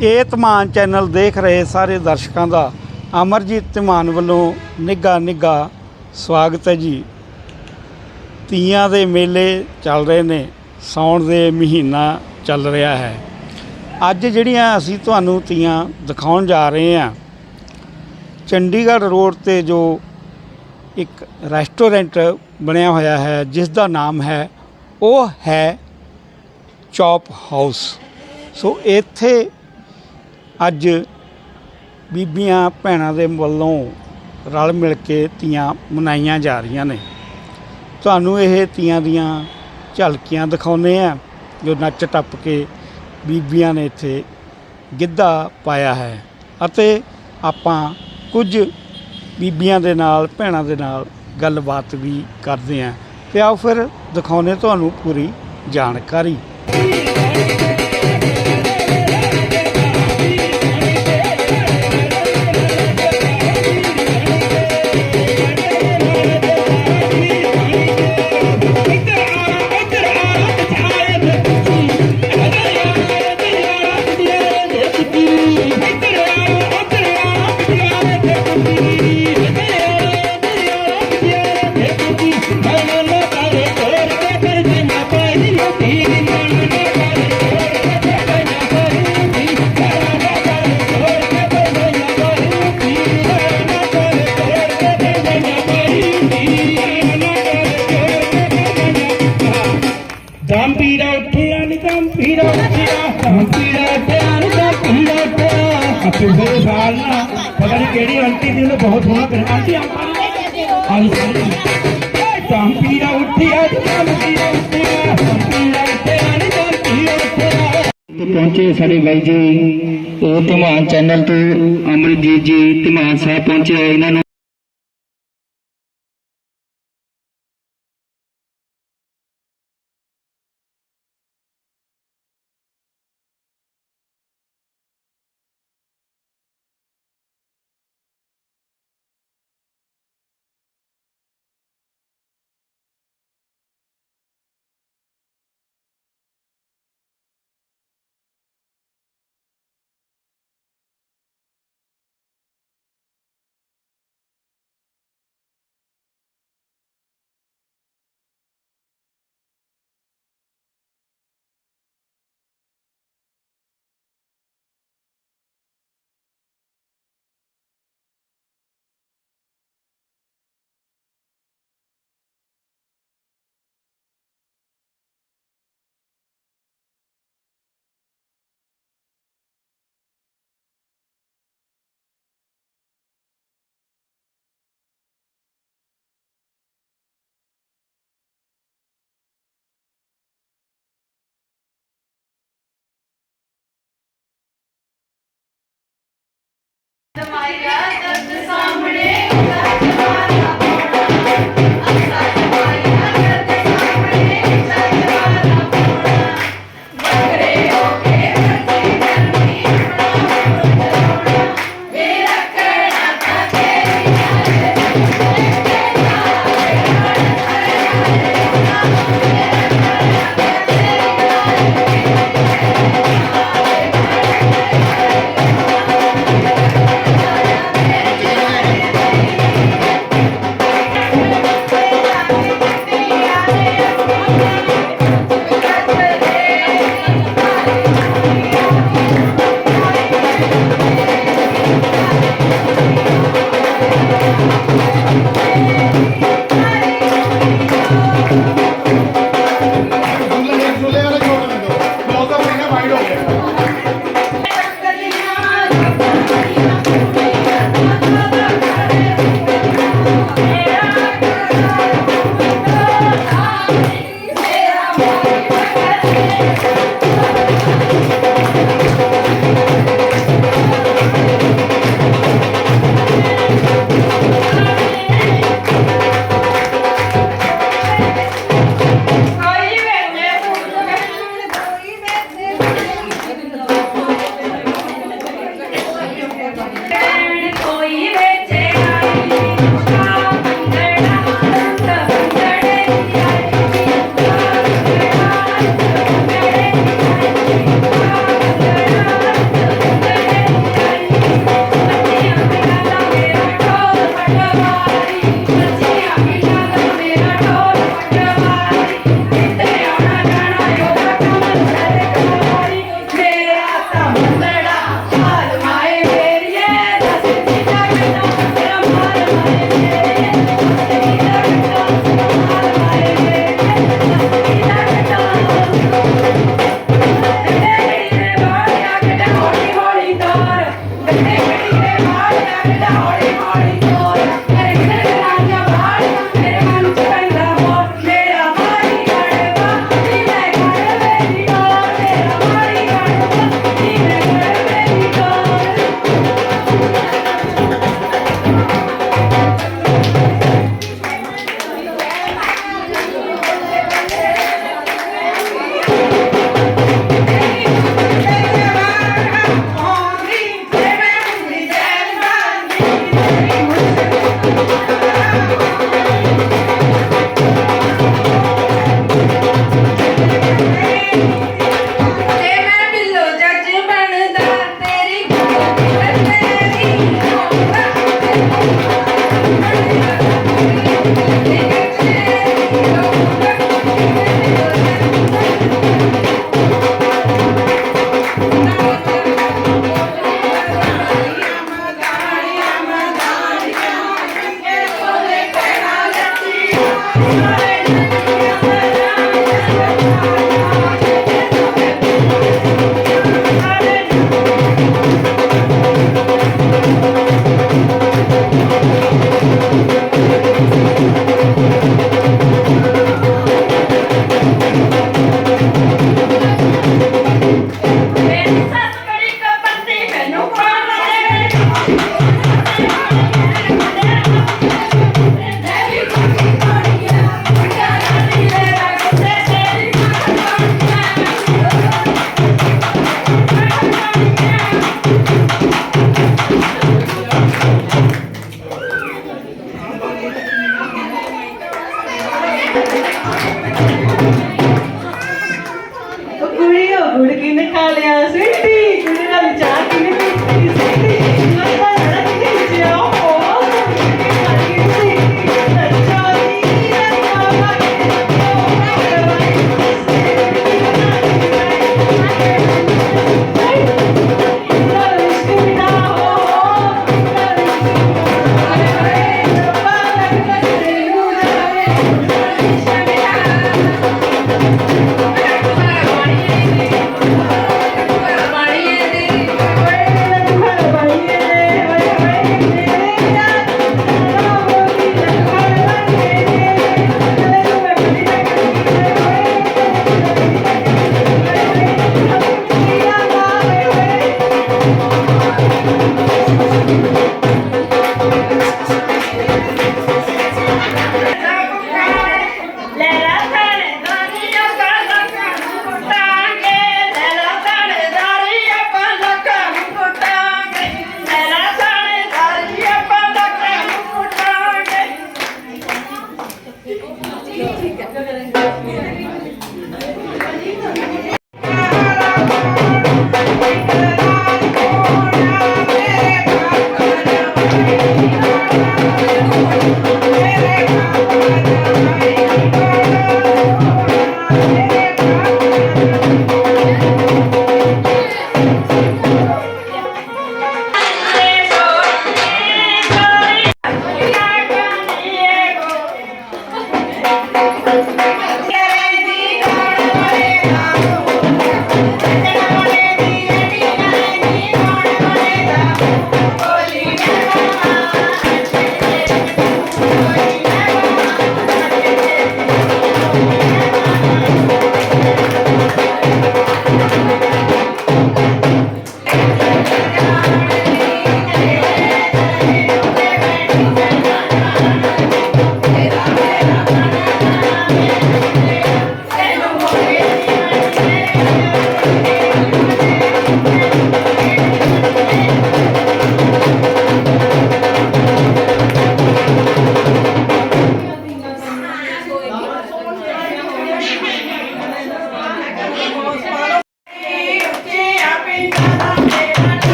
ਇਹ ਧਮਾਨ ਚੈਨਲ ਦੇਖ ਰਹੇ ਸਾਰੇ ਦਰਸ਼ਕਾਂ ਦਾ ਅਮਰਜੀਤ ਧਮਾਨ ਵੱਲੋਂ ਨਿੱਘਾ ਨਿੱਘਾ ਸਵਾਗਤ ਹੈ ਜੀ। ਤੀਆਂ ਦੇ ਮੇਲੇ ਚੱਲ ਰਹੇ ਨੇ, ਸਾਉਣ ਦੇ ਮਹੀਨਾ ਚੱਲ ਰਿਹਾ ਹੈ। ਅੱਜ ਜਿਹੜੀਆਂ ਅਸੀਂ ਤੁਹਾਨੂੰ ਤੀਆਂ ਦਿਖਾਉਣ ਜਾ ਰਹੇ ਹਾਂ, ਚੰਡੀਗੜ੍ਹ ਰੋਡ ਤੇ ਜੋ ਇੱਕ ਰੈਸਟੋਰੈਂਟ ਬਣਿਆ ਹੋਇਆ ਹੈ ਜਿਸ ਦਾ ਨਾਮ ਹੈ, ਉਹ ਹੈ ਚੌਪ ਹਾਊਸ। ਸੋ ਇੱਥੇ ਅੱਜ ਬੀਬੀਆਂ ਭੈਣਾਂ ਦੇ ਵੱਲੋਂ ਰਲ ਮਿਲ ਕੇ ਤੀਆਂ ਮਨਾਈਆਂ ਜਾ ਰਹੀਆਂ ਨੇ। ਤੁਹਾਨੂੰ ਇਹ ਤੀਆਂ ਦੀਆਂ ਝਲਕੀਆਂ ਦਿਖਾਉਂਦੇ ਆ ਜੋ ਨੱਚ ਟੱਪ ਕੇ ਬੀਬੀਆਂ ਨੇ ਇੱਥੇ ਗਿੱਧਾ ਪਾਇਆ ਹੈ। ਅਤੇ ਆਪਾਂ ਕੁਝ ਬੀਬੀਆਂ ਦੇ ਨਾਲ, ਭੈਣਾਂ ਦੇ ਨਾਲ ਗੱਲਬਾਤ ਵੀ ਕਰਦੇ ਹਾਂ। ਤੇ ਆਓ ਫਿਰ ਦਿਖਾਉਂਦੇ ਤੁਹਾਨੂੰ ਪੂਰੀ ਜਾਣਕਾਰੀ। ਕਿਹੜੀ ਆਂਟੀ ਦੀ ਉਹਨੇ ਬਹੁਤ ਸੋਹਣਾ ਕਰ ਆਂਟੀ ਆਈ ਸਾਰੀ ਪੀੜਾ ਉੱਠਿਆ ਪੀੜਾ ਉੱਠਿਆ ਪੀੜਾ ਉੱਠਿਆ ਨੀ ਪੀੜਾ ਉੱਠਿਆ ਤੇ ਪਹੁੰਚੇ ਸਾਡੇ ਬਾਈ ਜੀ ਉਹ ਧਮਾਨ ਚੈਨਲ ਤੋਂ ਅਮਰਜੀਤ ਜੀ ਧਮਾਨ ਸਾਹਿਬ ਪਹੁੰਚੇ ਇਹਨਾਂ ਨੂੰ The Maya.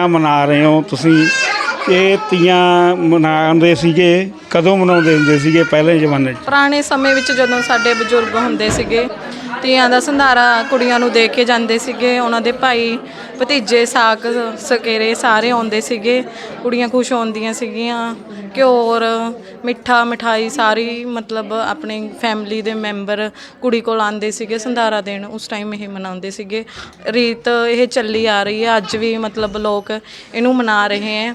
ਤੀਆਂ ਮਨਾ ਰਹੇ ਹੋ ਤੁਸੀਂ? ਇਹ ਤੀਆਂ ਮਨਾਉਂਦੇ ਸੀਗੇ, ਕਦੋਂ ਮਨਾਉਂਦੇ ਹੁੰਦੇ ਸੀਗੇ ਪਹਿਲੇ ਜ਼ਮਾਨੇ 'ਚ? ਪੁਰਾਣੇ ਸਮੇਂ ਵਿੱਚ ਜਦੋਂ ਸਾਡੇ ਬਜ਼ੁਰਗ ਹੁੰਦੇ ਸੀਗੇ ਤੀਆਂ ਦਾ ਸੰਧਾਰਾ ਕੁੜੀਆਂ ਨੂੰ ਦੇ ਕੇ ਜਾਂਦੇ ਸੀਗੇ। ਉਹਨਾਂ ਦੇ ਭਾਈ ਭਤੀਜੇ ਸਾਕ ਸਕੇਰੇ ਸਾਰੇ ਆਉਂਦੇ ਸੀਗੇ। ਕੁੜੀਆਂ ਖੁਸ਼ ਹੁੰਦੀਆਂ ਸੀਗੀਆਂ। ਘਿਓਰ ਮਿੱਠਾ ਮਠਾਈ ਸਾਰੀ ਮਤਲਬ ਆਪਣੀ ਫੈਮਿਲੀ ਦੇ ਮੈਂਬਰ ਕੁੜੀ ਕੋਲ ਆਉਂਦੇ ਸੀਗੇ ਸੰਧਾਰਾ ਦੇਣ। ਉਸ ਟਾਈਮ ਇਹ ਮਨਾਉਂਦੇ ਸੀਗੇ। ਰੀਤ ਇਹ ਚੱਲੀ ਆ ਰਹੀ ਹੈ। ਅੱਜ ਵੀ ਮਤਲਬ ਲੋਕ ਇਹਨੂੰ ਮਨਾ ਰਹੇ ਹੈ।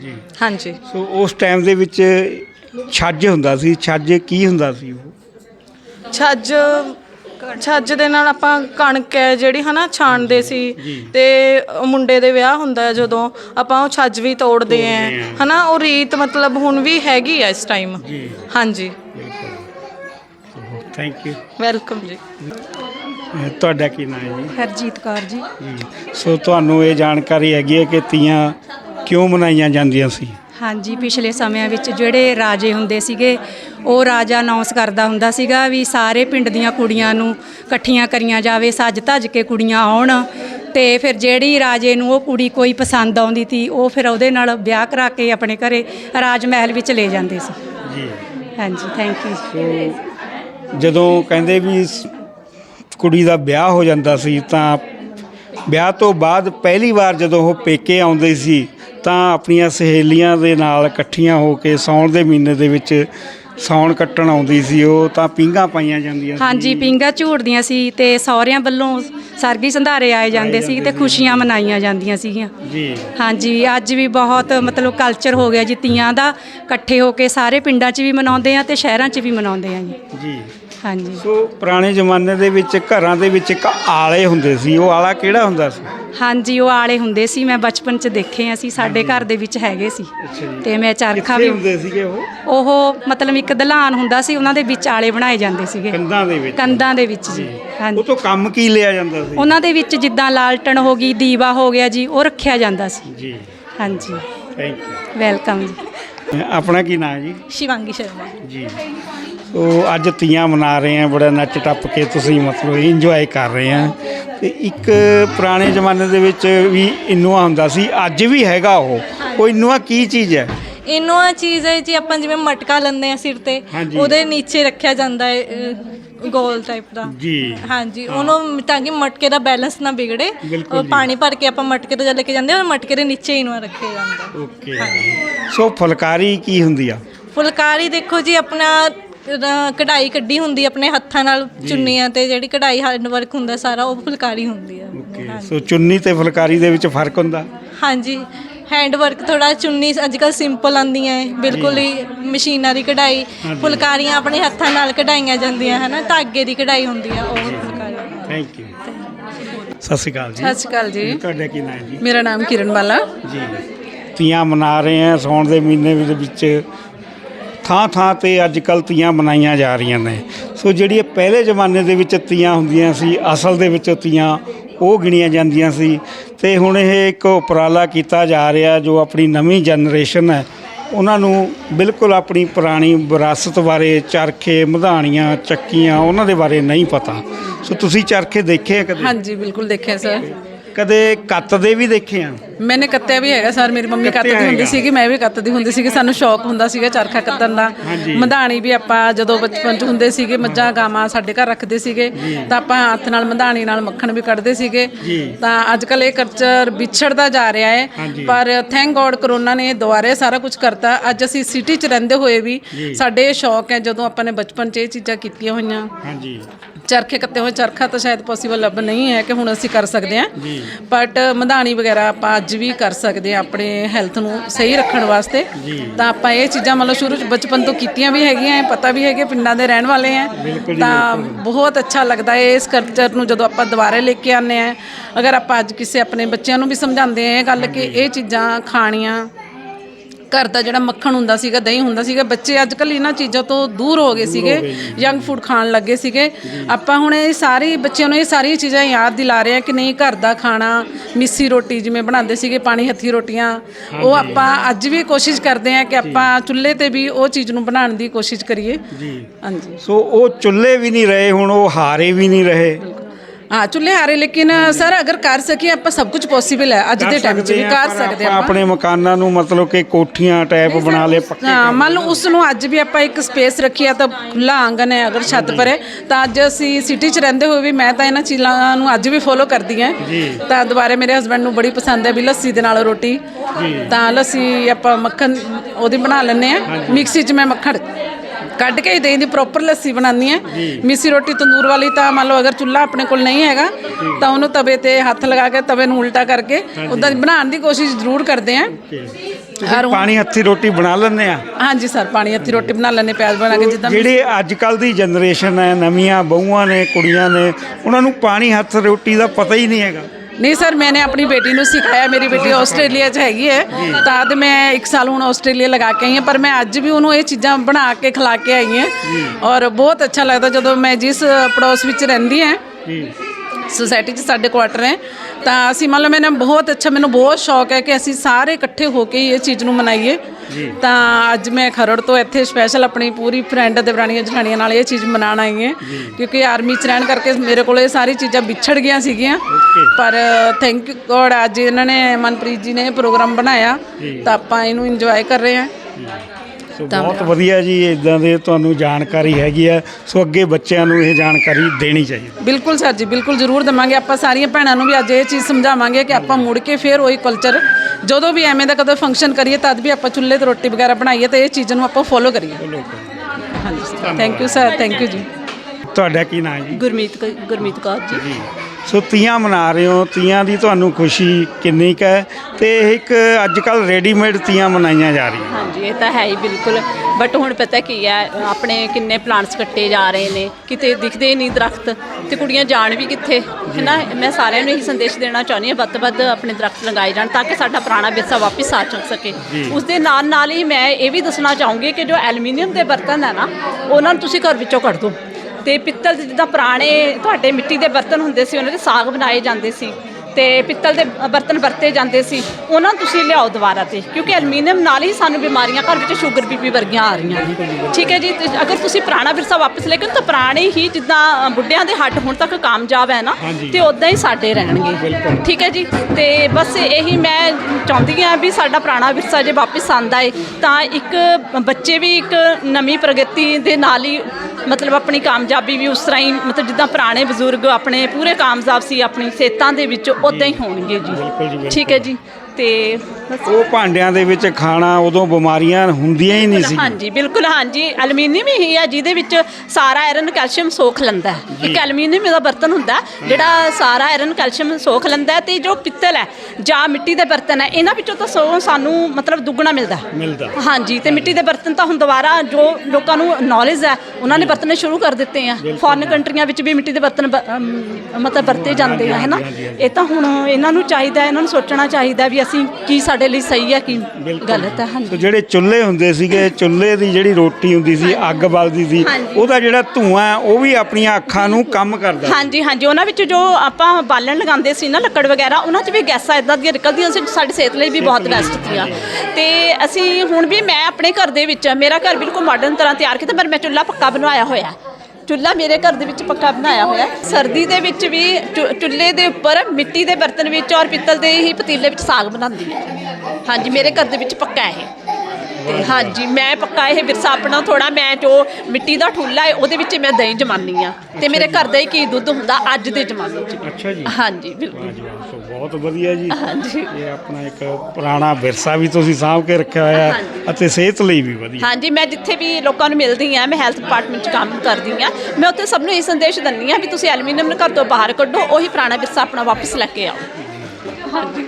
ਜੀ। ਹਾਂਜੀ। ਸੋ ਉਸ ਟਾਈਮ ਦੇ ਵਿੱਚ ਛੱਜ ਹੁੰਦਾ ਸੀ। ਛੱਜ ਕੀ ਹੁੰਦਾ ਸੀ ਉਹ? ਛੱਜ ਛੱਜ ਦੇ ਨਾਲ ਆਪਾਂ ਕਣਕ ਹੈ ਜਿਹੜੀ ਹਨਾ ਛਾਣਦੇ ਸੀ ਤੇ ਉਹ ਮੁੰਡੇ ਦੇ ਵਿਆਹ ਹੁੰਦਾ ਹੈ ਜਦੋਂ ਆਪਾਂ ਉਹ ਛੱਜ ਵੀ ਤੋੜਦੇ ਆ ਹਨਾ ਉਹ ਰੀਤ ਮਤਲਬ ਹੁਣ ਵੀ ਹੈਗੀ ਆ ਇਸ ਟਾਈਮ ਜੀ। ਹਾਂਜੀ। ਥੈਂਕ ਯੂ ਵੈਲਕਮ ਜੀ। ਤੁਹਾਡਾ ਕੀ ਨਾਮ ਹੈ ਜੀ? ਹਰਜੀਤ ਕੌਰ ਜੀ। ਜੀ। ਸੋ ਤੁਹਾਨੂੰ ਇਹ ਜਾਣਕਾਰੀ ਹੈਗੀ ਹੈ ਕਿ ਤੀਆਂ ਕਿਉਂ ਮਨਾਈਆਂ ਜਾਂਦੀਆਂ ਸੀ? ਹਾਂਜੀ ਪਿਛਲੇ ਸਮਿਆਂ ਵਿੱਚ ਜਿਹੜੇ ਰਾਜੇ ਹੁੰਦੇ ਸੀਗੇ ਉਹ ਰਾਜਾ ਅਨਾਉਂਸ ਕਰਦਾ ਹੁੰਦਾ ਸੀਗਾ ਵੀ ਸਾਰੇ ਪਿੰਡ ਦੀਆਂ ਕੁੜੀਆਂ ਨੂੰ ਇਕੱਠੀਆਂ ਕਰੀਆਂ ਜਾਵੇ ਸੱਜ ਧੱਜ ਕੇ ਕੁੜੀਆਂ ਆਉਣ। ਤੇ ਫਿਰ ਜਿਹੜੀ ਰਾਜੇ ਨੂੰ ਉਹ ਕੁੜੀ ਕੋਈ ਪਸੰਦ ਆਉਂਦੀ ਤੀ ਉਹ ਫਿਰ ਉਹਦੇ ਨਾਲ ਵਿਆਹ ਕਰਾ ਕੇ ਆਪਣੇ ਘਰੇ ਰਾਜ ਮਹਿਲ ਵਿੱਚ ਲੈ ਜਾਂਦੇ ਸੀ। ਜੀ। ਹਾਂਜੀ ਥੈਂਕ ਯੂ ਸੋ ਜਦੋਂ ਕਹਿੰਦੇ ਵੀ ਸ- ਕੁੜੀ ਦਾ ਵਿਆਹ ਹੋ ਜਾਂਦਾ ਸੀ ਤਾਂ ਵਿਆਹ ਤੋਂ ਬਾਅਦ ਪਹਿਲੀ ਵਾਰ ਜਦੋਂ ਉਹ ਪੇਕੇ ਆਉਂਦੇ ਸੀ ਤਾਂ ਆਪਣੀਆਂ ਸਹੇਲੀਆਂ ਦੇ ਨਾਲ ਇਕੱਠੀਆਂ ਹੋ ਕੇ ਸਾਉਣ ਦੇ ਮਹੀਨੇ ਦੇ ਵਿੱਚ ਸਾਉਣ ਕੱਟਣ ਆਉਂਦੀ ਸੀ ਉਹ ਤਾਂ ਪੀਂਘਾਂ ਪਾਈਆਂ ਜਾਂਦੀਆਂ ਸੀ। ਹਾਂਜੀ ਪਿੰਗਾ ਝੂੜਦੀਆਂ ਸੀ ਤੇ ਸਹੁਰਿਆਂ ਵੱਲੋਂ ਸਰਗੀ ਸੰਧਾਰੇ ਆਏ ਜਾਂਦੇ ਸੀ ਤੇ ਖੁਸ਼ੀਆਂ ਮਨਾਈਆਂ ਜਾਂਦੀਆਂ ਸੀਗੀਆਂ। ਜੀ। ਹਾਂਜੀ ਅੱਜ ਵੀ ਬਹੁਤ ਮਤਲਬ ਕਲਚਰ ਹੋ ਗਿਆ ਜੀ ਤੀਆਂ ਦਾ ਇਕੱਠੇ ਹੋ ਕੇ ਸਾਰੇ ਪਿੰਡਾਂ 'ਚ ਵੀ ਮਨਾਉਂਦੇ ਆ ਤੇ ਸ਼ਹਿਰਾਂ 'ਚ ਵੀ ਮਨਾਉਂਦੇ ਆ ਜੀ। ਜੀ। ਹਾਂਜੀ। ਸੋ ਪੁਰਾਣੇ ਜ਼ਮਾਨੇ ਦੇ ਵਿੱਚ ਘਰਾਂ ਦੇ ਵਿੱਚ ਇੱਕ ਆਲੇ ਹੁੰਦੇ ਸੀ ਉਹ ਆਲਾ ਕਿਹੜਾ ਹੁੰਦਾ ਸੀ? ਹਾਂਜੀ ਉਹ ਆਲੇ ਹੁੰਦੇ ਸੀ। ਮੈਂ ਬਚਪਨ 'ਚ ਦੇਖੇ ਆ ਸੀ ਸਾਡੇ ਘਰ ਦੇ ਵਿੱਚ ਹੈਗੇ ਸੀ। ਅੱਛਾ ਜੀ। ਤੇ ਮੈਂ ਚਰਖਾ ਵੀ ਹੁੰਦੇ ਸੀਗੇ ਉਹ? ਉਹ ਮਤਲਬ ਇੱਕ ਦਲਾਨ ਹੁੰਦਾ ਸੀ ਉਹਨਾਂ ਦੇ ਵਿੱਚ ਆਲੇ ਬਣਾਏ ਜਾਂਦੇ ਸੀਗੇ। ਕੰਧਾਂ ਦੇ ਵਿੱਚ। ਕੰਧਾਂ ਦੇ ਵਿੱਚ ਜੀ। ਉਹ ਹਾਂਜੀ। ਤੋਂ ਕੰਮ ਕੀ ਲਿਆ ਜਾਂਦਾ ਸੀ? ਉਹਨਾਂ ਦੇ ਵਿੱਚ ਜਿੱਦਾਂ ਲਾਲਟਣ ਹੋ ਗਈ ਦੀਵਾ ਹੋ ਗਿਆ ਜੀ ਉਹ ਰੱਖਿਆ ਜਾਂਦਾ ਸੀ। ਜੀ। ਹਾਂਜੀ। ਥੈਂਕ ਯੂ ਵੈਲਕਮ ਜੀ। ਆਪਣਾ ਕੀ ਨਾਮ ਹੈ ਜੀ? ਸ਼ਿਵਾਂਗੀ ਸ਼ਰਮਾ। ਜੀ। ਸੋ ਅੱਜ ਤੀਆਂ ਮਨਾ ਰਹੇ ਆ ਬੜਾ ਨੱਚ ਟੱਪ ਕੇ ਤੁਸੀਂ ਮਤਲਬ ਇੰਜੋਏ ਕਰ ਰਹੇ ਆ ਤੇ ਇੱਕ ਪੁਰਾਣੇ ਜ਼ਮਾਨੇ ਦੇ ਵਿੱਚ ਵੀ ਇਨੂਆ ਹੁੰਦਾ ਸੀ ਅੱਜ ਵੀ ਹੈਗਾ ਉਹ। ਉਹ ਇਨੂਆ ਕੀ ਚੀਜ਼ ਹੈ? ਇਹਨੂੰ ਆ ਚੀਜ਼ ਹੈ ਜੀ ਆਪਾਂ ਜਿਵੇਂ ਮਟਕਾ ਲੈਂਦੇ ਆ ਸਿਰ ਤੇ ਹਾਂਜੀ। ਉਹਦੇ ਨੀਚੇ ਰੱਖਿਆ ਜਾਂਦਾ ਹੈ ਗੋਲ ਟਾਈਪ ਦਾ। ਜੀ। ਹਾਂਜੀ ਉਹਨੂੰ ਤਾਂ ਕਿ ਮਟਕੇ ਦਾ ਬੈਲੈਂਸ ਨਾ ਵਿਗੜੇ। ਬਿਲਕੁਲ ਉਹ ਜੀ। ਪਾਣੀ ਭਰ ਕੇ ਆਪਾਂ ਮਟਕੇ ਤੋਂ ਜਦ ਲੈ ਕੇ ਜਾਂਦੇ ਉਹ ਮਟਕੇ ਦੇ ਨੀਚੇ ਇਹਨੂੰ ਰੱਖਿਆ ਜਾਂਦਾ ਓਕੇ। ਸੋ ਫੁਲਕਾਰੀ ਕੀ ਹੁੰਦੀ ਆ? ਫੁਲਕਾਰੀ ਦੇਖੋ ਜੀ ਆਪਣਾ ਅਹ, ਕਢਾਈ ਕੱਢੀ ਹੁੰਦੀ ਹੈ ਆਪਣੇ ਹੱਥਾਂ ਨਾਲ ਚੁੰਨੀਆਂ ਤੇ ਜਿਹੜੀ ਕਢਾਈ ਹੈਂਡ ਵਰਕ ਹੁੰਦਾ ਸਾਰਾ ਉਹ ਫੁਲਕਾਰੀ ਹੁੰਦੀ ਹੈ ਓਕੇ ਸੋ ਚੁੰਨੀ ਤੇ ਫੁਲਕਾਰੀ ਦੇ ਵਿੱਚ ਫ਼ਰਕ ਹੁੰਦਾ? ਹਾਂਜੀ ਹੈਂਡ ਵਰਕ ਥੋੜਾ ਚੁੰਨੀ ਅੱਜ ਕੱਲ ਸਿੰਪਲ ਆਉਂਦੀਆਂ ਹੈ ਬਿਲਕੁਲ ਹੀ ਮਸ਼ੀਨਾਂ ਦੀ ਕਢਾਈ ਫੁਲਕਾਰੀਆਂ ਆਪਣੇ ਹੱਥਾਂ ਨਾਲ ਕਢਾਈਆਂ ਜਾਂਦੀਆਂ ਹਨਾ ਧਾਗੇ ਦੀ ਕਢਾਈ ਹੁੰਦੀ ਆ ਉਹ ਫੁਲਕਾਰੀ ਥੈਂਕ ਯੂ ਸਤਿ ਸ਼੍ਰੀ ਅਕਾਲ ਜੀ। ਸਤਿ ਸ਼੍ਰੀ ਅਕਾਲ ਜੀ। ਤੁਹਾਡਾ ਕੀ ਨਾਮ ਹੈ ਜੀ? ਮੇਰਾ ਨਾਮ ਕਿਰਨ ਬਾਲਾ। ਜੀ। ਤੀਆਂ ਮਨਾ ਰਹੇ ਆ ਸੌਣ ਦੇ ਮਹੀਨੇ ਦੇ ਵਿੱਚ ਥਾਂ ਥਾਂ ਤੇ ਅੱਜ ਕੱਲ੍ਹ ਤੀਆਂ ਮਨਾਈਆਂ ਜਾ ਰਹੀਆਂ ਨੇ। ਸੋ ਜਿਹੜੀ ਪਹਿਲੇ ਜ਼ਮਾਨੇ ਦੇ ਵਿੱਚ ਤੀਆਂ ਹੁੰਦੀਆਂ ਸੀ, ਅਸਲ ਦੇ ਵਿੱਚ ਤੀਆਂ ਉਹ ਗਿਣੀਆਂ ਜਾਂਦੀਆਂ ਸੀ। ਤੇ ਹੁਣ ਇਹ ਇੱਕ ਉਪਰਾਲਾ ਕੀਤਾ ਜਾ ਰਿਹਾ ਜੋ ਆਪਣੀ ਨਵੀਂ ਜਨਰੇਸ਼ਨ ਹੈ। ਉਹਨਾਂ ਨੂੰ ਬਿਲਕੁਲ ਆਪਣੀ ਪੁਰਾਣੀ ਵਿਰਾਸਤ ਬਾਰੇ ਚਰਖੇ, ਮਧਾਣੀਆਂ, ਚੱਕੀਆਂ, ਉਹਨਾਂ ਦੇ ਬਾਰੇ ਨਹੀਂ ਪਤਾ। ਸੋ ਤੁਸੀਂ ਚਰਖੇ ਦੇਖੇ ਕਦੇ? ਹਾਂਜੀ, ਬਿਲਕੁਲ ਦੇਖਿਆ ਸਰ। ਕਦੇ ਕੱਤ ਦੇ ਵੀ ਦੇਖੇ ਆ ਮੈਨੇ ਕੱਤਿਆ ਵੀ ਹੈਗਾ ਸਰ ਮੇਰੀ ਮੰਮੀ ਕੱਤਦੀ ਹੁੰਦੀ। ਸੀਗੀ ਮੈਂ ਵੀ ਕੱਤਦੀ ਹੁੰਦੀ ਸੀਗੀ ਸਾਨੂੰ ਸ਼ੌਕ ਹੁੰਦਾ ਸੀਗਾ ਚਰਖਾ ਕੱਤਣ ਦਾ। ਮਧਾਣੀ ਵੀ ਆਪਾਂ ਜਦੋਂ ਬਚਪਨ ਚ ਹੁੰਦੇ ਸੀਗੇ ਮੱਝਾਂ ਗਾਵਾਂ ਸਾਡੇ ਘਰ ਰੱਖਦੇ ਸੀਗੇ ਤਾਂ ਆਪਾਂ ਹੱਥ ਨਾਲ ਮਧਾਣੀ ਨਾਲ ਮੱਖਣ ਵੀ ਕੱਢਦੇ ਸੀਗੇ। ਤਾਂ ਅੱਜ ਕੱਲ ਇਹ ਕਲਚਰ ਵਿਛੜਦਾ ਜਾ ਰਿਹਾ ਹੈ। ਪਰ ਥੈਂਕ ਗੋਡ ਕਰੋਨਾ ਨੇ ਦੁਆਰੇ ਸਾਰਾ ਕੁਝ ਕਰਤਾ ਅੱਜ ਅਸੀਂ ਸਿਟੀ ਚ ਰਹਿੰਦੇ ਹੋਏ ਵੀ ਸਾਡੇ ਸ਼ੌਕ ਹੈ ਜਦੋਂ ਆਪਾਂ ਨੇ ਬਚਪਨ ਚ ਇਹ ਚੀਜ਼ਾਂ ਕੀਤੀਆਂ ਹੋਈਆਂ ਹਾਂਜੀ ਚਰਖੇ ਕੱਤੇ ਹੋਏ ਚਰਖਾ ਤਾਂ ਸ਼ਾਇਦ ਪੋਸੀਬਲ ਅਬ ਨਹੀਂ ਹੈ ਕਿ ਹੁਣ ਅਸੀਂ ਕਰ ਸਕਦੇ ਹਾਂ। ਬਟ ਮਧਾਣੀ ਵਗੈਰਾ ਆਪਾਂ ਅੱਜ ਵੀ ਕਰ ਸਕਦੇ ਹਾਂ ਆਪਣੇ ਹੈਲਥ ਨੂੰ ਸਹੀ ਰੱਖਣ ਵਾਸਤੇ। ਤਾਂ ਆਪਾਂ ਇਹ ਚੀਜ਼ਾਂ ਮਤਲਬ ਸ਼ੁਰੂ ਚ ਬਚਪਨ ਤੋਂ ਕੀਤੀਆਂ ਵੀ ਹੈਗੀਆਂ ਹੈ ਪਤਾ ਵੀ ਹੈਗੇ ਪਿੰਡਾਂ ਦੇ ਰਹਿਣ ਵਾਲੇ ਆ ਤਾਂ ਬਹੁਤ ਅੱਛਾ ਲੱਗਦਾ ਹੈ ਇਸ ਕਲਚਰ ਨੂੰ ਜਦੋਂ ਆਪਾਂ ਦੁਬਾਰੇ ਲੈ ਕੇ ਆਉਂਦੇ ਆ ਅਗਰ ਆਪਾਂ ਅੱਜ ਕਿਸੇ ਆਪਣੇ ਬੱਚਿਆਂ ਨੂੰ ਵੀ ਸਮਝਾਉਂਦੇ ਆ ਇਹ ਗੱਲ ਕਿ ਇਹ ਚੀਜ਼ਾਂ ਖਾਣੀਆਂ ਘਰ ਦਾ ਜਿਹੜਾ ਮੱਖਣ ਹੁੰਦਾ ਸੀਗਾ ਦਹੀਂ ਹੁੰਦਾ ਸੀਗਾ ਬੱਚੇ ਅੱਜ ਕੱਲ ਇਹਨਾਂ ਚੀਜ਼ਾਂ ਤੋਂ ਦੂਰ ਹੋ ਗਏ ਸੀਗੇ ਯੰਗ ਫੂਡ ਖਾਣ ਲੱਗੇ ਸੀਗੇ। ਆਪਾਂ ਹੁਣ ਇਹ ਸਾਰੀ ਬੱਚਿਆਂ ਨੂੰ ਇਹ ਸਾਰੀਆਂ ਚੀਜ਼ਾਂ ਯਾਦ ਦਿਲਾ ਰਹੇ ਆ ਕਿ ਨਹੀਂ ਘਰ ਦਾ ਖਾਣਾ ਮਿੱਸੀ ਰੋਟੀ ਜਿਵੇਂ ਬਣਾਉਂਦੇ ਸੀਗੇ ਪਾਣੀ ਹੱਥੀ ਰੋਟੀਆਂ ਉਹ ਆਪਾਂ ਅੱਜ ਵੀ ਕੋਸ਼ਿਸ਼ ਕਰਦੇ ਆ ਕਿ ਆਪਾਂ ਚੁੱਲ੍ਹੇ ਤੇ ਵੀ ਉਹ ਚੀਜ਼ ਨੂੰ ਬਣਾਉਣ ਦੀ ਕੋਸ਼ਿਸ਼ ਕਰੀਏ। ਜੀ। ਹਾਂਜੀ। ਸੋ ਉਹ ਚੁੱਲ੍ਹੇ ਵੀ ਨਹੀਂ ਰਹੇ ਹੁਣ ਉਹ ਹਾਰੇ ਵੀ ਨਹੀਂ ਰਹੇ। ਹਾਂ ਚੁੱਲ੍ਹੇ ਹਾਰੇ ਲੇਕਿਨ ਸਰ ਅਗਰ ਕਰ ਸਕੀਏ ਆਪਾਂ ਸਭ ਕੁਝ ਪੋਸੀਬਲ ਹੈ। ਅੱਜ ਦੇ ਟਾਈਮ 'ਚ ਵੀ ਕਰ ਸਕਦੇ ਆਪਾਂ ਆਪਾਂ। ਆਪਣੇ ਮਕਾਨਾਂ ਨੂੰ ਮਤਲਬ ਕਿ ਕੋਠੀਆਂ ਟਾਈਪ ਬਣਾ ਲਏ ਪੱਕੇ ਹਾਂ ਮੰਨ ਲਓ ਉਸ ਨੂੰ ਅੱਜ ਵੀ ਆਪਾਂ ਇੱਕ ਸਪੇਸ ਰੱਖੀ ਆ ਤਾਂ ਖੁੱਲਾ ਆਂਗਨ ਹੈ ਅਗਰ ਛੱਤ ਪਰ ਹੈ ਤਾਂ ਅੱਜ ਅਸੀਂ ਸਿਟੀ 'ਚ ਰਹਿੰਦੇ ਹੋਏ ਵੀ ਮੈਂ ਤਾਂ ਇਹਨਾਂ ਚੀਜ਼ਾਂ ਨੂੰ ਅੱਜ ਵੀ ਫੋਲੋ ਕਰਦੀ ਹਾਂ। ਤਾਂ ਦੁਬਾਰੇ ਮੇਰੇ ਹਸਬੰਡ ਨੂੰ ਬੜੀ ਪਸੰਦ ਹੈ ਵੀ ਲੱਸੀ ਦੇ ਨਾਲ ਰੋਟੀ। ਤਾਂ ਲੱਸੀ ਆਪਾਂ ਮੱਖਣ ਉਹਦੀ ਬਣਾ ਲੈਂਦੇ ਆ ਮਿਕਸੀ 'ਚ ਮੈਂ ਮੱਖਣ ਕੱਢ ਕੇ ਹੀ ਦੇਈ ਦੀ ਪ੍ਰੋਪਰ ਲੱਸੀ ਬਣਾਉਂਦੀ ਹੈ। ਮਿੱਸੀ ਰੋਟੀ ਤੰਦੂਰ ਵਾਲੀ ਤਾਂ ਮੰਨ ਲਓ ਅਗਰ ਚੁੱਲ੍ਹਾ ਆਪਣੇ ਕੋਲ ਨਹੀਂ ਹੈਗਾ ਤਾਂ ਉਹਨੂੰ ਤਵੇ ਤੇ ਹੱਥ ਲਗਾ ਕੇ ਤਵੇ ਨੂੰ ਉਲਟਾ ਕਰਕੇ ਉਦਾਂ ਬਣਾਉਣ ਦੀ ਕੋਸ਼ਿਸ਼ ਜ਼ਰੂਰ ਕਰਦੇ ਆ ਤੁਸੀਂ ਪਾਣੀ ਹੱਥੀ ਰੋਟੀ ਬਣਾ ਲੈਂਦੇ ਆ ਹਾਂਜੀ ਸਰ ਪਾਣੀ ਹੱਥੀ ਰੋਟੀ ਬਣਾ ਲੈਣੇ ਪਿਆਜ਼ ਬਣਾ ਕੇ ਜਿੱਦਾਂ ਜਿਹੜੇ ਅੱਜ ਕੱਲ ਦੀ ਜਨਰੇਸ਼ਨ ਹੈ ਨਵੀਆਂ ਬਹੂਆਂ ਨੇ ਕੁੜੀਆਂ ਨੇ ਉਹਨਾਂ ਨੂੰ ਪਾਣੀ ਹੱਥ ਰੋਟੀ ਦਾ ਪਤਾ ਹੀ ਨਹੀਂ ਹੈਗਾ। ਨਹੀਂ ਸਰ ਮੈंने ਆਪਣੀ ਬੇਟੀ ਨੂੰ ਸਿਖਾਇਆ ਮੇਰੀ ਬੇਟੀ ਆਸਟ੍ਰੇਲੀਆ 'ਚ ਹੈਗੀ ਹੈ। ਤਾਂ ਅੱਜ ਮੈਂ ਇੱਕ ਸਾਲ ਹੁਣ ਆਸਟ੍ਰੇਲੀਆ ਲਗਾ ਕੇ ਆਈ ਹਾਂ ਪਰ ਮੈਂ ਅੱਜ ਵੀ ਉਹਨੂੰ ਇਹ ਚੀਜ਼ਾਂ ਬਣਾ ਕੇ ਖਿਲਾ ਕੇ ਆਈ ਹਾਂ। ਔਰ ਬਹੁਤ ਅੱਛਾ ਲੱਗਦਾ ਜਦੋਂ ਮੈਂ ਜਿਸ ਪੜੋਸ ਵਿੱਚ ਰਹਿੰਦੀ ਹਾਂ। ਸੁਸਾਇਟੀ 'ਚ ਸਾਡੇ ਕੁਆਟਰ ਹੈ। ਤਾਂ ਅਸੀਂ ਮੰਨ ਲਓ ਮੈਨੇ ਬਹੁਤ ਅੱਛਾ ਮੈਨੂੰ ਬਹੁਤ ਸ਼ੌਕ ਹੈ ਕਿ ਅਸੀਂ ਸਾਰੇ ਇਕੱਠੇ ਹੋ ਕੇ ਹੀ ਇਹ ਚੀਜ਼ ਨੂੰ ਮਨਾਈਏ। ਤਾਂ ਅੱਜ ਮੈਂ ਖਰੜ ਤੋਂ ਇੱਥੇ ਸਪੈਸ਼ਲ ਆਪਣੀ ਪੂਰੀ ਫਰੈਂਡ ਦੇਵਰਾਣੀਆਂ ਜਠਾਣੀਆਂ ਨਾਲ ਇਹ ਚੀਜ਼ ਮਨਾਉਣ ਆਈ ਹਾਂ। ਕਿਉਂਕਿ ਆਰਮੀ 'ਚ ਰਹਿਣ ਕਰਕੇ ਮੇਰੇ ਕੋਲ ਇਹ ਸਾਰੀ ਚੀਜ਼ਾਂ ਵਿਛੜ ਗਈਆਂ ਸੀਗੀਆਂ। ਪਰ ਥੈਂਕ ਯੂ ਗੋਡ ਅੱਜ ਇਹਨਾਂ ਨੇ ਮਨਪ੍ਰੀਤ ਜੀ ਨੇ ਇਹ ਪ੍ਰੋਗਰਾਮ ਬਣਾਇਆ। ਤਾਂ ਆਪਾਂ ਇਹਨੂੰ ਇੰਜੋਏ ਕਰ ਰਹੇ ਹਾਂ। ਸੋ ਬਹੁਤ ਵਧੀਆ ਜੀ ਇਦਾਂ ਦੇ ਤੁਹਾਨੂੰ ਜਾਣਕਾਰੀ ਹੈਗੀ ਹੈ ਸੋ ਅੱਗੇ ਬੱਚਿਆਂ ਨੂੰ ਇਹ ਜਾਣਕਾਰੀ ਦੇਣੀ ਚਾਹੀਦੀ। ਬਿਲਕੁਲ ਸਰ ਜੀ ਬਿਲਕੁਲ ਜ਼ਰੂਰ ਦਵਾਂਗੇ। ਆਪਾਂ ਸਾਰੀਆਂ ਭੈਣਾਂ ਨੂੰ ਵੀ ਅੱਜ ਇਹ ਚੀਜ਼ ਸਮਝਾਵਾਂਗੇ ਕਿ ਆਪਾਂ ਮੁੜ ਕੇ ਫੇਰ ਉਹੀ ਕਲਚਰ ਜਦੋਂ ਵੀ ਐਵੇਂ ਦਾ ਕਦੋਂ ਫੰਕਸ਼ਨ ਕਰੀਏ ਤਦ ਵੀ ਆਪਾਂ ਚੁੱਲ੍ਹੇ ਤੇ ਰੋਟੀ ਵਗੈਰਾ ਬਣਾਈਏ ਤੇ ਇਹ ਚੀਜ਼ ਨੂੰ ਆਪਾਂ ਫੋਲੋ ਕਰੀਏ। ਹਾਂਜੀ thank you sir thank you ਜੀ। ਤੁਹਾਡਾ ਕੀ ਨਾਮ ਜੀ? ਗੁਰਮੀਤ ਕ- ਗੁਰਮੀਤ ਕੌਰ ਜੀ। ਸੋ ਤੀਆਂ ਮਨਾ ਰਹੇ ਹੋ ਤੀਆਂ ਦੀ ਤੁਹਾਨੂੰ ਖੁਸ਼ੀ ਕਿੰਨੀ ਕੁ ਹੈ? ਤੇ ਇਹ ਇੱਕ ਅੱਜ ਕੱਲ ਰੈਡੀਮੇਡ ਤੀਆਂ ਮਨਾਈਆਂ ਜਾ ਰਹੀਆਂ। ਹਾਂਜੀ ਇਹ ਤਾਂ ਹੈ ਹੀ ਬਿਲਕੁਲ। ਬਟ ਹੁਣ ਪਤਾ ਕੀ ਹੈ ਆਪਣੇ ਕਿੰਨੇ ਪਲਾਂਟਸ ਕੱਟੇ ਜਾ ਰਹੇ ਨੇ ਕਿਤੇ ਦਿਖਦੇ ਨਹੀਂ ਦਰਖਤ ਤੇ ਕੁੜੀਆਂ ਜਾਣ ਵੀ ਕਿੱਥੇ? ਹੈ ਨਾ ਮੈਂ ਸਾਰਿਆਂ ਨੂੰ ਇਹੀ ਸੰਦੇਸ਼ ਦੇਣਾ ਚਾਹੁੰਦੀ ਹਾਂ ਵੱਧ ਤੋਂ ਵੱਧ ਆਪਣੇ ਦਰਖਤ ਲਗਾਏ ਜਾਣ ਤਾਂ ਕਿ ਸਾਡਾ ਪੁਰਾਣਾ ਵਿਰਸਾ ਵਾਪਸ ਆ ਚੱਕ ਸਕੇ। ਉਸ ਦੇ ਨਾਲ ਨਾਲ ਹੀ ਮੈਂ ਇਹ ਵੀ ਦੱਸਣਾ ਚਾਹੂੰਗੀ ਕਿ ਜੋ ਐਲੂਮੀਨੀਅਮ ਦੇ ਬਰਤਨ ਹੈ ਨਾ ਉਹਨਾਂ ਨੂੰ ਤੁਸੀਂ ਘਰ ਵਿੱਚੋਂ ਕੱਢ ਦਿਓ। ਤੇ ਪਿੱਤਲ ਦੇ ਜਿੱਦਾਂ ਪੁਰਾਣੇ ਤੁਹਾਡੇ ਮਿੱਟੀ ਦੇ ਬਰਤਨ ਹੁੰਦੇ ਸੀ ਉਹਨਾਂ ਦੇ ਸਾਗ ਬਣਾਏ ਜਾਂਦੇ ਸੀ ਤੇ ਪਿੱਤਲ ਦੇ ਬਰਤਨ ਵਰਤੇ ਜਾਂਦੇ ਸੀ ਉਹਨਾਂ ਨੂੰ ਤੁਸੀਂ ਲਿਆਓ ਦੁਬਾਰਾ ਤੇ ਕਿਉਂਕਿ ਐਲੂਮੀਨੀਅਮ ਨਾਲ ਹੀ ਸਾਨੂੰ ਬਿਮਾਰੀਆਂ ਘਰ ਵਿੱਚ ਸ਼ੂਗਰ ਬੀਪੀ ਵਰਗੀਆਂ ਆ ਰਹੀਆਂ ਨੇ। ਠੀਕ ਹੈ ਜੀ ਤੇ ਅਗਰ ਤੁਸੀਂ ਪੁਰਾਣਾ ਵਿਰਸਾ ਵਾਪਸ ਲੈ ਕੇ ਤਾਂ ਪੁਰਾਣੇ ਹੀ ਜਿੱਦਾਂ ਬੁੱਢਿਆਂ ਦੇ ਹੱਡ ਹੁਣ ਤੱਕ ਕਾਮਯਾਬ ਹੈ ਨਾ ਤੇ ਉਦਾਂ ਹੀ ਸਾਡੇ ਰਹਿਣਗੇ। ਠੀਕ ਹੈ ਜੀ ਤੇ ਬਸ ਇਹੀ ਮੈਂ ਚਾਹੁੰਦੀ ਹਾਂ ਵੀ ਸਾਡਾ ਪੁਰਾਣਾ ਵਿਰਸਾ ਜੇ ਵਾਪਸ ਆਂਦਾ ਹੈ ਤਾਂ ਇੱਕ ਬੱਚੇ ਵੀ ਇੱਕ ਨਵੀਂ ਪ੍ਰਗਤੀ ਦੇ ਨਾਲ ਹੀ ਮਤਲਬ ਆਪਣੀ ਕਾਮਯਾਬੀ ਵੀ ਉਸ ਤਰ੍ਹਾਂ ਹੀ ਮਤਲਬ ਜਿੱਦਾਂ ਪੁਰਾਣੇ ਬਜ਼ੁਰਗ ਆਪਣੇ ਪੂਰੇ ਕਾਮਯਾਬ ਸੀ ਆਪਣੀ ਸਿਹਤਾਂ ਦੇ ਵਿੱਚ ਉਦਾਂ ਹੀ ਹੋਣਗੇ ਜੀ। ਠੀਕ ਹੈ ਜੀ। ਤੇ ਬਸ ਉਹ ਭਾਂਡਿਆਂ ਦੇ ਵਿੱਚ ਖਾਣਾ ਉਦੋਂ ਬਿਮਾਰੀਆਂ ਹੁੰਦੀਆਂ ਹੀ ਨਹੀਂ ਸੀ ਹਾਂਜੀ ਬਿਲਕੁਲ ਹਾਂਜੀ। ਐਲੂਮੀਨੀਅਮ ਹੀ ਹੈ ਜਿਹਦੇ ਵਿੱਚ ਸਾਰਾ ਆਇਰਨ ਕੈਲਸ਼ੀਅਮ ਸੋਖ ਲੈਂਦਾ ਹੈ। ਇੱਕ ਐਲੂਮੀਨੀਅਮ ਦਾ ਬਰਤਨ ਹੁੰਦਾ ਹੈ, ਜਿਹੜਾ ਸਾਰਾ ਆਇਰਨ ਕੈਲਸ਼ੀਅਮ ਸੋਖ ਲੈਂਦਾ ਹੈ ਤੇ ਜੋ ਪਿੱਤਲ ਹੈ ਜਾਂ ਮਿੱਟੀ ਦੇ ਬਰਤਨ ਹੈ ਇਹਨਾਂ ਵਿੱਚੋਂ ਤਾਂ ਸਗੋਂ ਸਾਨੂੰ ਮਤਲਬ ਦੁੱਗਣਾ ਮਿਲਦਾ ਹੈ। ਮਿਲਦਾ। ਹਾਂਜੀ ਤੇ ਮਿੱਟੀ ਦੇ ਬਰਤਨ ਤਾਂ ਹੁਣ ਦੁਬਾਰਾ ਜੋ ਲੋਕਾਂ ਨੂੰ ਨੌਲੇਜ ਹੈ ਉਹਨਾਂ ਨੇ ਵਰਤਣੇ ਸ਼ੁਰੂ ਕਰ ਦਿੱਤੇ ਆ। ਫੋਰਨ ਕੰਟਰੀਆਂ ਵਿੱਚ ਵੀ ਮਿੱਟੀ ਦੇ ਬਰਤਨ ਬ- ਅਮ, ਮਤਲਬ ਵਰਤੇ ਜਾਂਦੇ ਆ ਹੈਨਾ ਇਹ ਤਾਂ ਹੁਣ ਇਹਨਾਂ ਨੂੰ ਚਾਹੀਦਾ ਇਹਨਾਂ ਨੂੰ ਸੋਚਣਾ ਚਾਹੀਦਾ ਵੀ ਅਸੀਂ ਕੀ ਸਾਡੇ ਲਈ ਸਹੀ ਹੈ ਕੀ ਗਲਤ ਹੈ ਹਾਂਜੀ। ਸੋ ਜਿਹੜੇ ਚੁੱਲ੍ਹੇ ਹੁੰਦੇ ਸੀਗੇ ਚੁੱਲ੍ਹੇ ਦੀ ਜਿਹੜੀ ਰੋਟੀ ਹੁੰਦੀ ਸੀ ਅੱਗ ਬਲਦੀ ਸੀ ਹਾਂਜੀ। ਉਹਦਾ ਜਿਹੜਾ ਧੂਆਂ ਹੈ, ਉਹ ਵੀ ਆਪਣੀਆਂ ਅੱਖਾਂ ਨੂੰ ਕੰਮ ਕਰਦਾ ਹਾਂਜੀ ਹਾਂਜੀ। ਉਹਨਾਂ ਵਿੱਚ ਜੋ ਆਪਾਂ ਬਾਲਣ ਲਗਾਉਂਦੇ ਸੀ ਨਾ ਲੱਕੜ ਵਗੈਰਾ ਉਹਨਾਂ 'ਚ ਵੀ ਗੈਸਾਂ ਇਦਾਂ ਦੀਆਂ ਨਿਕਲਦੀਆਂ ਸੀ ਸਾਡੀ ਸਿਹਤ ਲਈ ਵੀ ਬਹੁਤ ਬੈਸਟ ਸੀਆਂ ਤੇ ਅਸੀਂ ਹੁਣ ਵੀ ਮੈਂ ਆਪਣੇ ਘਰ ਦੇ ਵਿੱਚ ਮੇਰਾ ਘਰ ਬਿਲਕੁਲ ਮਾਡਰਨ ਤਰ੍ਹਾਂ ਤਿਆਰ ਕੀਤਾ ਪਰ ਮੈਂ ਚੁੱਲ੍ਹਾ ਪੱਕਾ ਬਣਵਾਇਆ ਹੋਇਆ। ਚੁੱਲ੍ਹਾ ਮੇਰੇ ਘਰ ਦੇ ਵਿੱਚ ਪੱਕਾ ਬਣਾਇਆ ਹੋਇਆ ਹੈ। ਸਰਦੀ ਦੇ ਵਿੱਚ ਵੀ ਚੁ- ਚੁੱਲ੍ਹੇ ਦੇ ਉੱਪਰ ਮਿੱਟੀ ਦੇ ਬਰਤਨ ਵਿੱਚ ਔਰ ਪਿੱਤਲ ਦੇ ਹੀ ਪਤੀਲੇ ਵਿੱਚ ਸਾਗ ਬਣਾਉਂਦੀ ਹੈ ਹਾਂਜੀ, ਮੇਰੇ ਘਰ ਦੇ ਵਿੱਚ ਪੱਕਾ ਹੈ ਤੇ ਹਾਂਜੀ। ਮੈਂ ਪੱਕਾ ਇਹ ਵਿਰਸਾ ਆਪਣਾ ਥੋੜਾ ਮੈਂ ਜੋ ਮਿੱਟੀ ਦਾ ਠੁੱਲਾ ਹੈ ਉਹਦੇ ਵਿੱਚ ਮੈਂ ਦਹੀਂ ਜਮਾਨੀ ਆ। ਤੇ ਮੇਰੇ ਘਰ ਦਾ ਹੀ ਕੀ ਦੁੱਧ ਹੁੰਦਾ ਅੱਜ ਦੇ ਜ਼ਮਾਨੇ 'ਚ। ਵੀ। ਅੱਛਾ ਜੀ। ਹਾਂਜੀ ਬਿਲਕੁਲ। ਸੋ ਬਹੁਤ ਵਧੀਆ ਜੀ। ਹਾਂਜੀ। ਇਹ ਆਪਣਾ ਇੱਕ ਪੁਰਾਣਾ ਵਿਰਸਾ ਵੀ ਤੁਸੀਂ ਸਾਂਭ ਕੇ ਰੱਖਿਆ ਹੋਇਆ ਹੈ ਅਤੇ ਸਿਹਤ ਲਈ ਵੀ ਵਧੀਆ। ਹਾਂਜੀ ਮੈਂ ਜਿੱਥੇ ਵੀ ਲੋਕਾਂ ਨੂੰ ਮਿਲਦੀ ਆ ਮੈਂ ਹੈਲਥ ਡਿਪਾਰਟਮੈਂਟ 'ਚ ਕੰਮ ਕਰਦੀ ਆ ਮੈਂ ਉੱਥੇ ਸਭ ਨੂੰ ਇਹ ਸੰਦੇਸ਼ ਦਿੰਦੀ ਆ ਵੀ ਤੁਸੀਂ ਐਲੂਮੀਨੀਅਮ ਨੂੰ ਘਰ ਤੋਂ ਬਾਹਰ ਕੱਢੋ ਉਹੀ ਪੁਰਾਣਾ ਵਿਰਸਾ ਆਪਣਾ ਵਾਪਸ ਲੈ ਕੇ ਆਓ। ਹਾਂਜੀ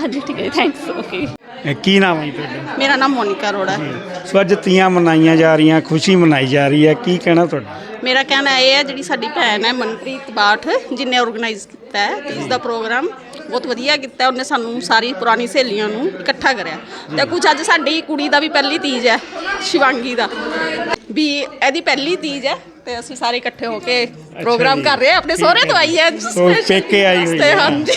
ਹਾਂਜੀ ਠੀਕ ਹੈ ਥੈਂਕਸ ਓਕੇ ਕੀ ਨਾਮ ਹੈ ਜੀ ਤੁਹਾਡਾ? ਮੇਰਾ ਨਾਮ ਮੋਨਿਕਾ ਅਰੋੜਾ ਹੈ। ਸੋ ਅੱਜ ਤੀਆਂ ਮਨਾਈਆਂ ਜਾ ਰਹੀਆਂ ਖੁਸ਼ੀ ਮਨਾਈ ਜਾ ਰਹੀ ਹੈ ਕੀ ਕਹਿਣਾ ਤੁਹਾਡਾ? ਮੇਰਾ ਕਹਿਣਾ ਇਹ ਹੈ ਜਿਹੜੀ ਸਾਡੀ ਭੈਣ ਹੈ ਮਨਪ੍ਰੀਤ ਬਾਠ ਜਿਨੇ ਆਰਗੇਨਾਈਜ਼ ਕੀਤਾ ਹੈ ਇਸ ਦਾ ਪ੍ਰੋਗਰਾਮ ਬਹੁਤ ਵਧੀਆ ਕੀਤਾ ਉਹਨੇ ਸਾਨੂੰ ਸਾਰੀ ਪੁਰਾਣੀ ਸਹੇਲੀਆਂ ਨੂੰ ਇਕੱਠਾ ਕਰਿਆ। ਤੇ ਕੁਝ ਅੱਜ ਸਾਡੀ ਕੁੜੀ ਦਾ ਵੀ ਪਹਿਲੀ ਤੀਜ ਹੈ ਸ਼ਿਵਾਂਗੀ ਦਾ। ਵੀ ਇਹਦੀ ਪਹਿਲੀ ਤੀਜ ਹੈ ਤੇ ਅਸੀਂ ਸਾਰੇ ਇਕੱਠੇ ਹੋ ਕੇ ਪ੍ਰੋਗਰਾਮ ਕਰ ਰਹੇ ਹਾਂ। ਆਪਣੇ ਸਹੁਰੇ ਤੋਂ ਆਈ ਹੈ ਸੋ ਪੇਕੇ ਆਈ ਹੋਈ ਤੇ ਹੈ। ਹਾਂਜੀ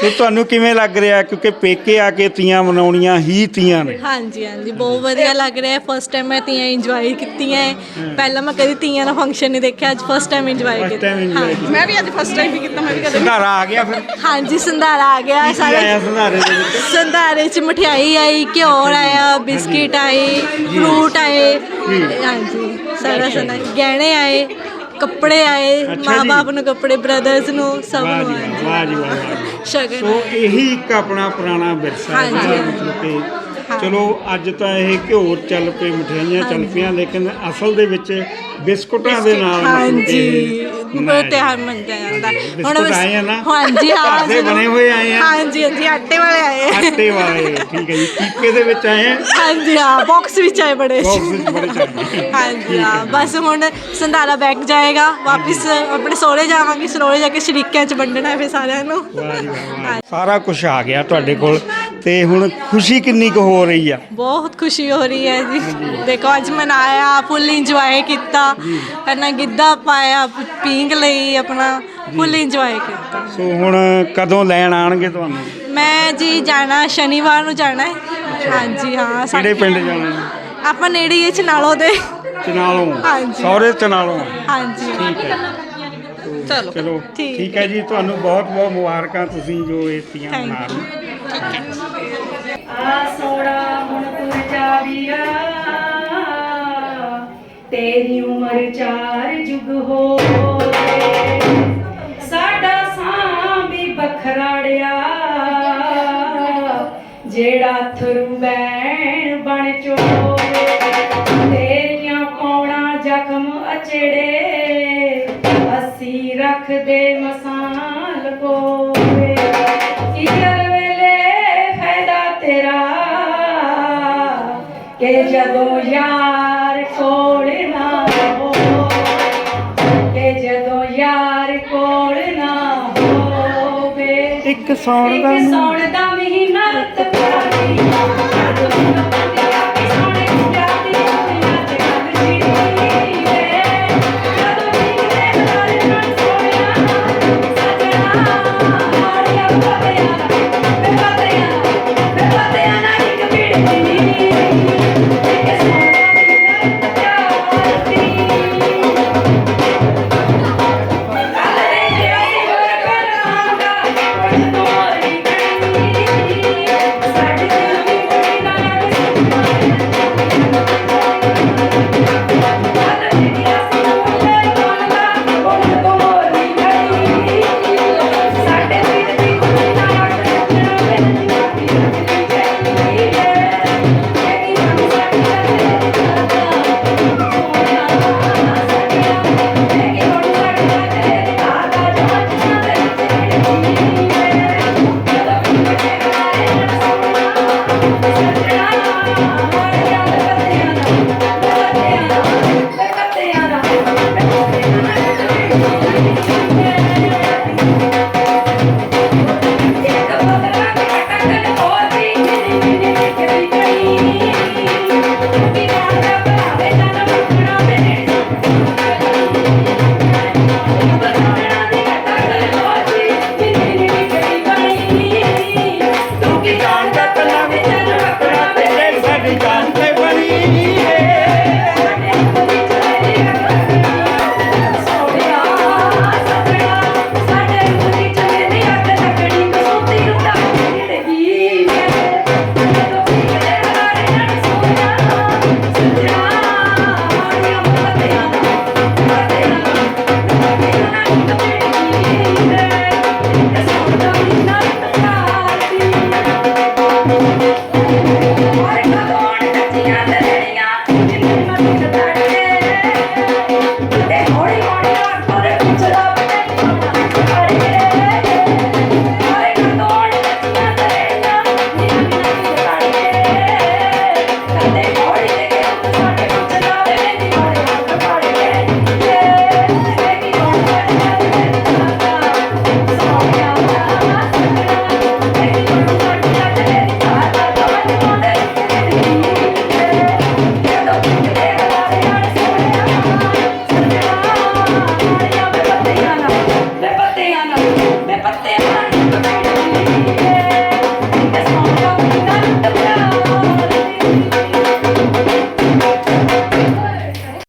ਸੋ ਤੁਹਾਨੂੰ ਕਿਵੇਂ ਲੱਗ ਰਿਹਾ? ਕਿਉਂਕਿ ਪੇਕੇ ਆ ਕੇ ਤੀਆਂ ਮਨਾਉਣੀਆਂ ਹੀ ਤੀਆਂ ਨੇ। ਹਾਂਜੀ ਹਾਂਜੀ। ਬਹੁਤ ਵਧੀਆ ਲੱਗ ਰਿਹਾ। ਹੈ ਫਸਟ ਟਾਈਮ ਮੈਂ ਤੀਆਂ ਇੰਜੋਏ ਕੀਤੀਆਂ ਹੈ। ਪਹਿਲਾਂ ਮੈਂ ਕਦੀ ਤੀਆਂ ਦਾ ਫੰਕਸ਼ਨ ਨਹੀਂ ਦੇਖਿਆ। ਅੱਜ ਫਸਟ ਟਾਈਮ ਇੰਜੋਏ ਕੀਤਾ। ਹਾਂਜੀ। ਮੈਂ ਵੀ ਅੱਜ ਫਸਟ ਟਾਈਮ ਹੀ ਕੀਤਾ। ਮੈਂ ਵੀ ਕਦੇ ਸੰਧਾਰਾ ਆ ਗਿਆ ਫਿਰ। ਹਾਂਜੀ ਸੰਧਾਰਾ ਆ ਗਿਆ ਸਾਰੇ। ਆਇਆ ਸੰਧਾਰੇ ਦੇ ਵਿੱਚ? ਸੰਧਾਰੇ ਚ ਮਠਿਆਈ ਆਈ ਘਿਓ ਆਇਆ ਬਿਸਕਿਟ ਆਏ ਫਰੂਟ ਆਏ। ਹਾਂਜੀ। ਸਾਰਾ ਸਨਾ ਗਹਿਣੇ ਆਏ ਕੱਪੜੇ ਆਏ ਅੱਛਾ ਜੀ। ਮਾਪੇ ਨੂੰ ਕੱਪੜੇ ਬ੍ਰਦਰਸ ਨੂੰ ਸਭ ਵਾਹ ਨੂੰ ਜੀ ਹਾਂਜੀ ਵਾਹ ਜੀ ਵਾਹ ਵਾਹ ਜੀ। ਸ਼ਗਨ। ਸੋ ਇਹੀ ਇੱਕ ਆਪਣਾ ਪੁਰਾਣਾ ਵਿਰਸਾ ਹੈ ਹਾਂਜੀ, ਜਿਹੜਾ ਮਤਲਬ ਕਿ ਚਲੋ ਅੱਜ ਤਾਂ ਇਹ ਘਿਓ ਚੱਲ ਪਏ ਮਠਿਆਈਆਂ ਚੱਲ ਪਈਆਂ ਲੇਕਿਨ ਅਸਲ ਦੇ ਵਿੱਚ ਬਿਸਕੁਟਾਂ ਦੇ ਨਾਲ ਮਤਲਬ ਹਾਂਜੀ। ਬਹੁਤ ਤਿਉਹਾਰ ਮੰਨਿਆ ਜਾਂਦਾ। ਬਿਸਕੁਟ ਬਸ- ਆਏ ਆ ਨਾ? ਹਾਂਜੀ ਹਾਂ ਘਰ ਦੇ ਜ਼ਰੂਰ। ਬਣੇ ਹੋਏ ਆਏ ਆ? ਹਾਂਜੀ ਹਾਂਜੀ ਆਟੇ ਵਾਲੇ ਆਏ ਆ। ਆਟੇ ਵਾਲੇ ਠੀਕ ਹੈ ਜੀ। ਪੀਪੇ ਦੇ ਵਿੱਚ ਆਏ ਆ। ਹਾਂਜੀ ਹਾਂ ਬਾਕਸ ਵਿੱਚ ਆਏ ਬੜੇ। ਬਾਕਸ ਵਿੱਚ ਬੜੇ ਚਾਹੀਦੇ। ਹਾਂਜੀ ਹਾਂ ਬਸ ਹੁਣ ਸੰਧਾਰਾ ਬੈਕ ਜਾਏਗਾ। ਵਾਪਿਸ ਆਪਣੇ ਸੋਹਰੇ ਜਾਵਾਂਗੇ। ਸੋਹਰੇ ਜਾ ਕੇ ਸ਼ਰੀਕਿਆਂ ਚ ਵੰਡਣਾ ਹੈ ਫਿਰ ਸਾਰਿਆਂ ਨੂੰ। ਵਾਹ ਜੀ ਵਾਹ, ਵਾਹ। ਸਾਰਾ ਕੁਝ ਆ ਗਿਆ ਤੁਹਾਡੇ ਕੋਲ ਤੇ ਹੁਣ ਖੁਸ਼ੀ ਕਿੰਨੀ ਕੁ ਹੋ ਰਹੀ ਆ? ਬਹੁਤ ਖੁਸ਼ੀ ਹੋ ਰਹੀ ਹੈ ਜੀ। ਦੇਖੋ ਅੱਜ ਮਨਾਇਆ ਫੁੱਲ ਇੰਜੋਏ ਕੀਤਾ। ਕਰਨਾ ਗਿੱਧਾ ਪਾਇਆ ਪੀਂਗ ਲਈ ਆਪਣਾ ਫੁੱਲ ਇੰਜੋਏ ਕੀਤਾ। ਸੋ ਹੁਣ ਕਦੋਂ ਲੈਣ ਆਣਗੇ ਤੁਹਾਨੂੰ? ਮੈਂ ਜੀ ਜਾਣਾ ਸ਼ਨੀਵਾਰ ਨੂੰ ਜਾਣਾ ਹੈ। ਹਾਂਜੀ ਹਾਂ ਸਾ- ਕਿਹੜੇ ਪਿੰਡ ਜਾਣਾ ਹੈ? ਆਪਾਂ ਨੇੜੇ ਹੀ ਚ ਨਾਲੋਂ ਦੇ। ਚਨਾਲੋਂ। ਹਾਂਜੀ। ਸਹੁਰੇ ਚਨਾਲੋਂ। ਹਾਂਜੀ। ਚਲੋ ਚਲੋ ਠੀਕ। ਠੀਕ ਹੈ ਜੀ ਤੁਹਾਨੂੰ ਬਹੁਤ ਬਹੁਤ ਮੁਬਾਰਕਾਂ ਤੁਸੀਂ ਜੋ ਇਹ ਤੀਆਂ Thank ਮਨਾ ਰਹੇ ਹੋ। ਆ ਸੋੜਾ ਹੁਣ ਤੁਰ ਜਾ ਵੀਰਾ। ਤੇਰੀ ਉਮਰ ਚਾਰ ਜੁਗ ਹੋਏ ਸਾਡਾ ਸਾਂ ਵੀ ਬਖਰਾੜਿਆ। ਜਿਹੜਾ ਥਰੂ ਬੈਣ ਬਣ ਚੋਵੇ। ਤੇਰੀਆਂ ਪੌਣਾ ਜ਼ਖਮ ਅਚੜੇ। ਅਸੀਂ ਰੱਖਦੇ ਮਸਾਂ ਲਕੋਵੇ ಸಾವಿರದ